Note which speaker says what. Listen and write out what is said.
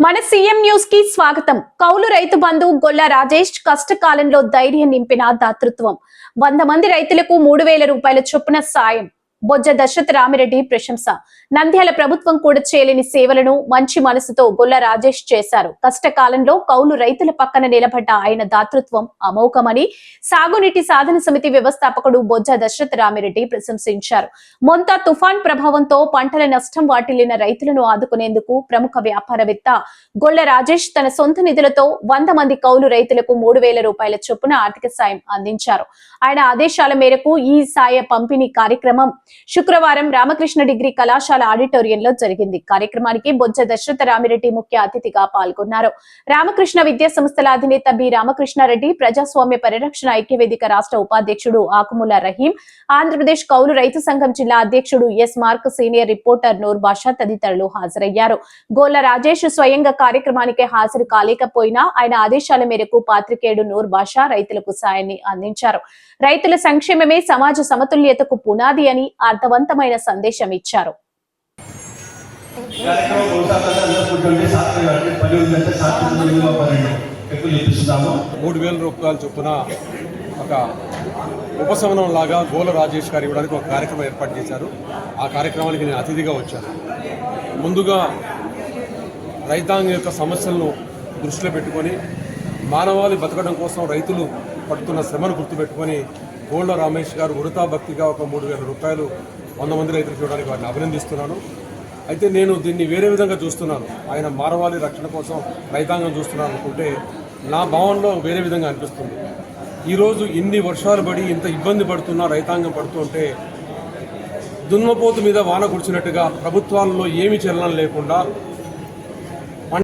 Speaker 1: మన సీఎం న్యూస్కి స్వాగతం. కౌలు రైతు బంధు గొల్ల రాజేష్ కష్టకాలంలో ధైర్యం నింపిన దాతృత్వం. వంద మంది రైతులకు మూడు వేల రూపాయల చొప్పున సాయం. బొజ్జ దశరథ రామిరెడ్డి ప్రశంస. నంద్యాల ప్రభుత్వం కూడా చేయలేని సేవలను మంచి మనసుతో గొల్ల రాజేష్ చేశారు. కష్టకాలంలో కౌలు రైతుల పక్కన నిలబడ్డ ఆయన దాతృత్వం అమోఘమని సాగునీటి సాధన సమితి వ్యవస్థాపకుడు బొజ్జ దశరథ రామిరెడ్డి ప్రశంసించారు. మొంత తుఫాన్ ప్రభావంతో పంటల నష్టం వాటిల్లిన రైతులను ఆదుకునేందుకు ప్రముఖ వ్యాపారవేత్త గొల్ల రాజేష్ తన సొంత నిధులతో వంద మంది కౌలు రైతులకు మూడు వేల రూపాయల చొప్పున ఆర్థిక సాయం అందించారు. ఆయన ఆదేశాల మేరకు ఈ సాయ పంపిణీ కార్యక్రమం శుక్రవారం రామకృష్ణ డిగ్రీ కళాశాల ఆడిటోరియంలో జరిగింది. కార్యక్రమానికి బొజ్జ దశరథ రామిరెడ్డి ముఖ్య అతిథిగా పాల్గొన్నారు. రామకృష్ణ విద్యా సంస్థల అధినేత బి. రామకృష్ణారెడ్డి ప్రజాస్వామ్య పరిరక్షణ ఐక్యవేదిక రాష్ట్ర ఉపాధ్యక్షుడు ఆకుముల రహీం ఆంధ్రప్రదేశ్ కౌలు రైతు సంఘం జిల్లా అధ్యక్షుడు S. Mark senior reporter Noor Basha తదితరులు హాజరయ్యారు. గోల రాజేష్ స్వయంగా కార్యక్రమానికి హాజరు కాలేకపోయినా ఆయన ఆదేశాల మేరకు పాత్రికేయుడు నూర్ బాషా రైతులకు సాయాన్ని అందించారు. రైతుల సంక్షేమమే సమాజ సమతుల్యతకు పునాది అని అర్థవంతమైన సందేశం ఇచ్చారు.
Speaker 2: మూడు వేల రూపాయలు చొప్పున ఒక ఉపశమనం లాగా గోల రాజేష్ గారు ఇవ్వడానికి ఒక కార్యక్రమం ఏర్పాటు చేశారు. ఆ కార్యక్రమానికి నేను అతిథిగా వచ్చాను. ముందుగా రైతాంగం యొక్క సమస్యలను దృష్టిలో పెట్టుకొని మానవాళి బతకడం కోసం రైతులు పడుతున్న శ్రమను గుర్తుపెట్టుకొని గోళ్ళ రమేష్ గారు ఉడతా భక్తిగా ఒక మూడు వేల రూపాయలు వంద మంది రైతులు చూడడానికి వారిని అభినందిస్తున్నాను. అయితే నేను దీన్ని వేరే విధంగా చూస్తున్నాను. ఆయన మానవాళి రక్షణ కోసం రైతాంగం చూస్తున్నాను అనుకుంటే నా భావనలో వేరే విధంగా అనిపిస్తుంది. ఈరోజు ఇన్ని వర్షాలు పడి ఇంత ఇబ్బంది పడుతున్నా రైతాంగం పడుతుంటే దున్నపోతు మీద వాన కురిచినట్టుగా ప్రభుత్వాల్లో ఏమి చలనం లేకుండా